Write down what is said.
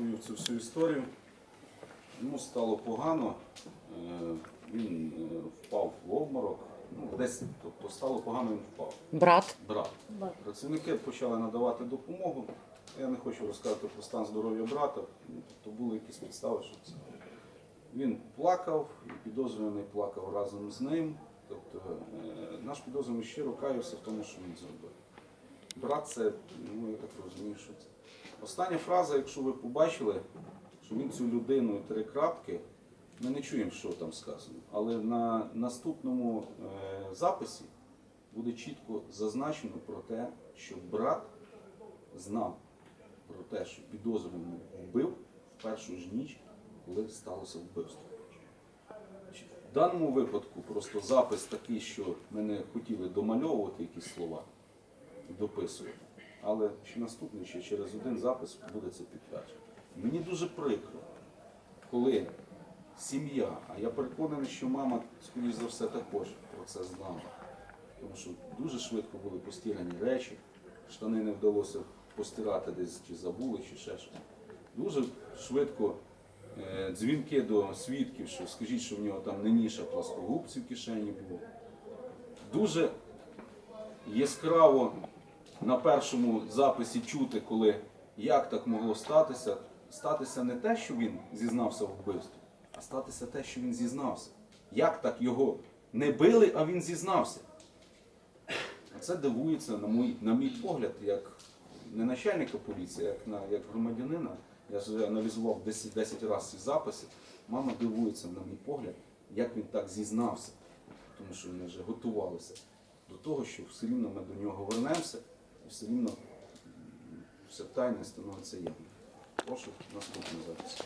розповів цю всю історію. Йому стало погано, е, він е, впав в обморок. Ну, десь, тобто стало погано, він впав. Брат. Брат. Працівники почали надавати допомогу. Я не хочу розказувати про стан здоров'я брата, тобто були якісь підстави, що це. Він плакав, і підозрюваний плакав разом з ним. Тобто е, наш підозрюваний щиро каявся в тому, що він зробив. Брат, це, ну я так розумію, що це. Остання фраза, якщо ви побачили, що він цю людину три крапки, ми не чуємо, що там сказано. Але на наступному е, записі буде чітко зазначено про те, що брат знав про те, що підозрюваний вбив в першу ж ніч, коли сталося вбивство. В даному випадку просто запис такий, що ми не хотіли домальовувати якісь слова, дописувати. Але ще наступний, ще через один запис буде це підтверджено. Мені дуже прикро, коли сім'я, а я переконаний, що мама, скоріш за все, також про це знала. Тому що дуже швидко були постірані речі, штани не вдалося постирати десь чи забули, чи ще щось. Дуже швидко е, дзвінки до свідків, що скажіть, що в нього там не ніша пласкогубці в кишені було. Дуже яскраво на першому записі чути, коли як так могло статися. Статися не те, що він зізнався в вбивстві, а статися те, що він зізнався. Як так його не били, а він зізнався? Це дивується, на мій, на мій погляд, як не начальника поліції, як, на, як громадянина. Я вже аналізував 10, 10 разів ці записи. Мама дивується, на мій погляд, як він так зізнався. Тому що вони вже готувалися до того, що все рівно ми до нього вернемося, все рівно все тайне становиться явним. Прошу наступну запис.